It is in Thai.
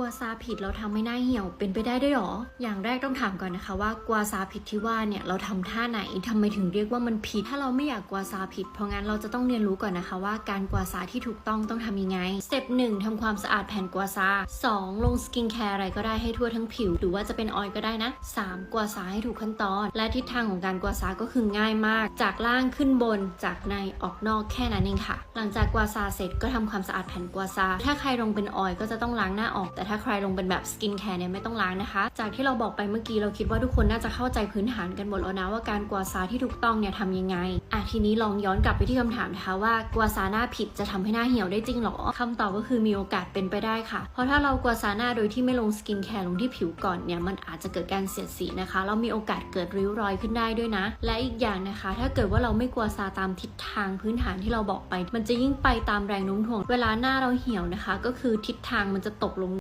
กัวซาผิดเราทำให้หน้าเหี่ยวเป็นไปได้ด้วยหรอ อย่างแรกต้องถามก่อนนะคะว่ากัวซาผิดที่ว่าเนี่ยเราทำท่าไหนทำไมถึงเรียกว่ามันผิด ถ้าเราไม่อยากกัวซาผิด เพราะงั้นเราจะต้องเรียนรู้ก่อนนะคะว่าการกัวซาที่ถูกต้องต้องทำยังไงสเต็ปหนึ่งทำความสะอาดแผ่นกัวซาสองลงสกินแคร์อะไรก็ได้ให้ทั่วทั้งผิว หรือว่าจะเป็นออยล์ก็ได้นะสามกัวซาให้ถูกขั้นตอน และทิศทางของการกัวซาก็คือง่ายมาก จากล่างขึ้นบนจากในออกนอกแค่นั้นเองค่ะ หลังจากกัวซาเสร็จก็ทำความสะอาดแผ่นกัวซา ถ้าใครลงเป็นออยล์ก็จะต้องล้างหน้าออกแต่ถ้าใครลงเป็นแบบสกินแคร์เนี่ยไม่ต้องล้างนะคะ จากที่เราบอกไปเมื่อกี้เราคิดว่าทุกคนน่าจะเข้าใจพื้นฐานกันหมดแล้วนะว่าการกัวซาที่ถูกต้องเนี่ยทำยังไงอะทีนี้ลองย้อนกลับไปที่คำถามนะคะว่ากัวซาหน้าผิดจะทำให้หน้าเหี่ยวได้จริงหรอคำตอบก็คือมีโอกาสเป็นไปได้ค่ะ เพราะถ้าเรากัวซาหน้าโดยที่ไม่ลงสกินแคร์ลงที่ผิวก่อนเนี่ยมันอาจจะเกิดการเสียดสีนะคะแล้วมีโอกาสเกิดริ้วรอยขึ้นได้ด้วยนะ และอีกอย่างนะคะ ถ้าเกิดว่าเราไม่กัวซาตามทิศทางพื้นฐานที่เราบอกไป มันจะยิ่งไปตามแรงโน้มถ่วง เวลาหน้าเราเหี่ยวนะคะ ก็คือทิศทางมันจะตกลง